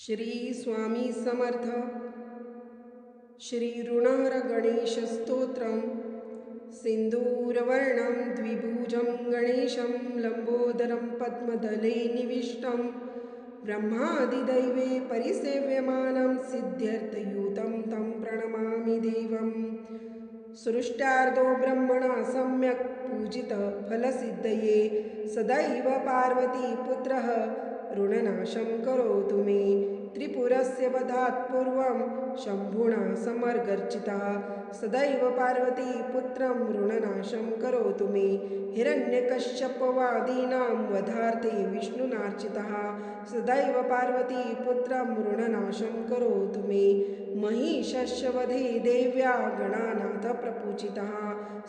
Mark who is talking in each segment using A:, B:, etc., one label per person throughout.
A: श्री स्वामी समर्थ। श्री ऋणहरगणेशस्तोत्रं सिन्दूरवर्णं द्विभुजं गणेशं लम्बोदरं पद्मदले निविष्टं ब्रह्मादिदैवे परिसेव्यमानं सिद्ध्यर्थयुतं तं प्रणमामि देवम्। सृष्टार्धो ब्रह्मणा सम्यक् पूजितः फलसिद्धये। सदैव पार्वतीपुत्रः ऋणनाशं करोतु मे त्रिपुरस्य वधात् पूर्वं शम्भुणा समर्गर्चितः। सदैव पार्वतीपुत्रं ऋणनाशं करोतु मे। हिरण्यकश्यपवादीनां वधार्थे विष्णुनार्चितः। सदैव पार्वतीपुत्रं ऋणनाशं करोतु मे। महिषस्य वधे देव्या गणानाथप्रपूजितः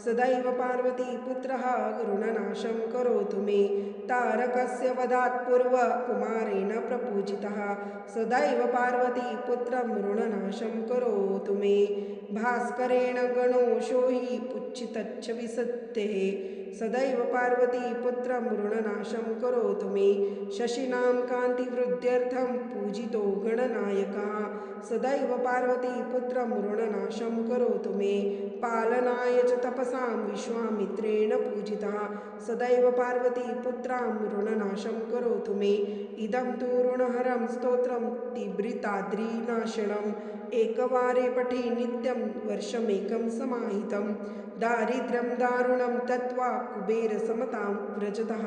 A: सदैव पार्वतीपुत्रः ऋणनाशं करोतु मे। तारकस्य वधात् पूर्वकुमारेण प्रपूजितः। सदैव पार्वतीपुत्रं ऋणनाशं करोतु मे। भास्करेण गणोषो हि पुच्छितच्च विसत्यः सदैव पार्वतीपुत्रं ऋणनाशं करोतु मे। शशिनां कान्तिवृद्ध्यर्थं पूजितो गणनायकः। सदैव पार्वतीपुत्रं ऋणनाशं करोतु मे। पालनाय च तपसां विश्वामित्रेण पूजितः। सदैव पार्वतीपुत्रां ऋणनाशं करोतु मे। इदं तु ऋणहरं स्तोत्रं तिवृताद्रीनाशनम् एकवारे पठे नित्यं वर्षमेकं समाहितं। दारिद्र्यं दारुणं तत्त्वा कुबेरसमतां व्रजतः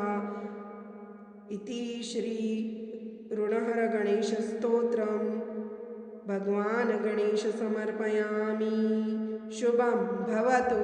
A: इति श्री ऋणहरगणेशस्तोत्रं भगवान् गणेशसमर्पयामि शुभं भवतु